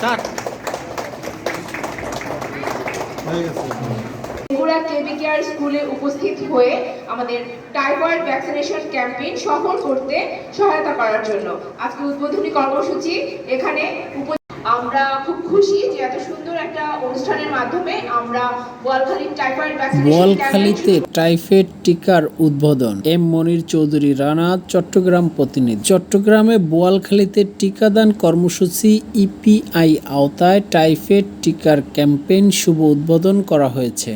Sir. Bogura কেবি care স্কুলে উপস্থিত হয়ে আমাদের টাইফয়েড ভ্যাকসিনেশন ক্যাম্পেইন সফল করতে সহায়তা করার জন্য আজকে উদ্বোধনী কর্মসূচি এখানে আমরা খুব খুশি অনুষ্ঠানের মাধ্যমে আমরা বোয়ালখালীর টাইফয়েড বোয়ালখালীতে টাইফয়েড টিকার উদ্বোধন। এম মনির চৌধুরী রানা চট্টগ্রাম প্রতিনিধি। চট্টগ্রামে বোয়ালখালীতে টিকাদান কর্মসূচি ইপিআই আওতায় টাইফয়েড টিকার ক্যাম্পেইন শুভ উদ্বোধন করা হয়েছে।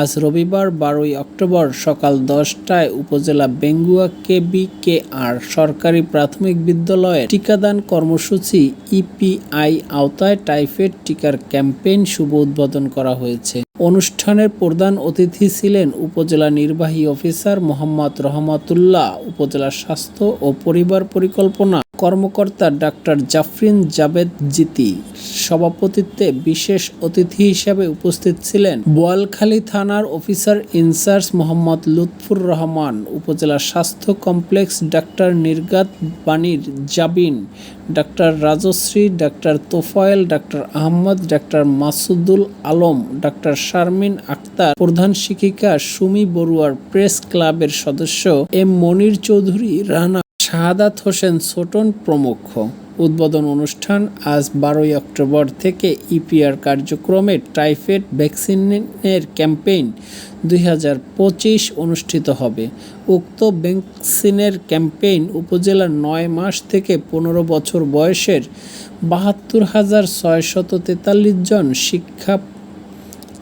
আজ রবিবার বারোই অক্টোবর সকাল দশটায় উপজেলা বেঙ্গুয়া কেবি কে আর সরকারি প্রাথমিক বিদ্যালয়ে টিকাদান কর্মসূচি ইপিআই আওতায় টাইফয়েড টিকার ক্যাম্পেইন শুভ উদ্বোধন করা হয়েছে। অনুষ্ঠানের প্রধান অতিথি ছিলেন উপজেলা নির্বাহী অফিসার মোহাম্মদ রহমাতুল্লাহ, উপজেলা স্বাস্থ্য ও পরিবার পরিকল্পনা কর্মকর্তা ডাক্তার জাফরিন জাবেদ জিতি সভাপতিত্বে বিশেষ অতিথি হিসেবে উপস্থিত ছিলেন বোয়ালখালী থানার অফিসার ইনচার্জ মোহাম্মদ লুৎফুর রহমান, উপজেলা স্বাস্থ্য কমপ্লেক্স ডাক্তার নির্গাত বাণীর Jabin, doctor Rajashree, doctor Tofail, doctor Ahmad, doctor Masudul Alam, doctor Sharmin Akter, প্রধান শিক্ষিকা সুমি বড়ুয়ার প্রেস ক্লাবের সদস্য এম মনির চৌধুরী, রানা শাহাদাত হোসেন ছোটন প্রমুখ। উদ্বোধন অনুষ্ঠান আজ বারোই অক্টোবর থেকে ইপিআর কার্যক্রমে টাইফয়েড ভ্যাকসিনের ক্যাম্পেইন দুই হাজার পঁচিশ অনুষ্ঠিত হবে। উক্ত ভ্যাকসিনের ক্যাম্পেইন উপজেলার নয় মাস থেকে পনেরো বছর বয়সের বাহাত্তর হাজার ছয়শত তেতাল্লিশ জন শিক্ষা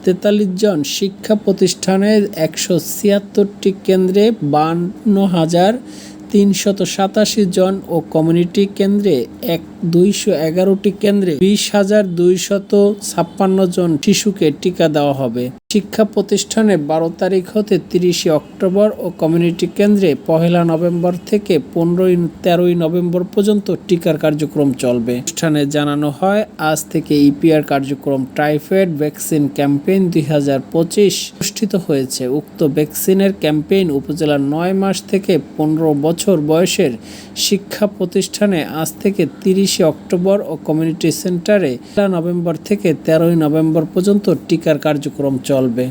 তেতাল্লিশ জন শিক্ষা প্রতিষ্ঠানের একশো ছিয়াত্তরটি কেন্দ্রে বান্ন হাজার তিনশত সাতাশি জন ও কমিউনিটি কেন্দ্রে এক দুইশো এগারোটি কেন্দ্রে বিশ হাজার দুইশত ছাপ্পান্ন জন শিশুকে টিকা দেওয়া হবে। শিক্ষা প্রতিষ্ঠানে বারো তারিখ হতে তিরিশে অক্টোবর ও কমিউনিটি কেন্দ্রে পহেলা নভেম্বর থেকে পনেরোই, তেরোই নভেম্বর পর্যন্ত টিকার কার্যক্রম চলবে। অনুষ্ঠানে জানানো হয়, আজ থেকে ইপিআর কার্যক্রম টাইফয়েড ভ্যাকসিন ক্যাম্পেইন দুই হাজার পঁচিশ অনুষ্ঠিত হয়েছে। উক্ত ভ্যাকসিনের ক্যাম্পেইন উপজেলার নয় মাস থেকে পনেরো বছর বয়সের শিক্ষা প্রতিষ্ঠানে আজ থেকে তিরিশে অক্টোবর ও কমিউনিটি সেন্টারে নভেম্বর থেকে তেরোই নভেম্বর পর্যন্ত টিকার কার্যক্রম চলবে।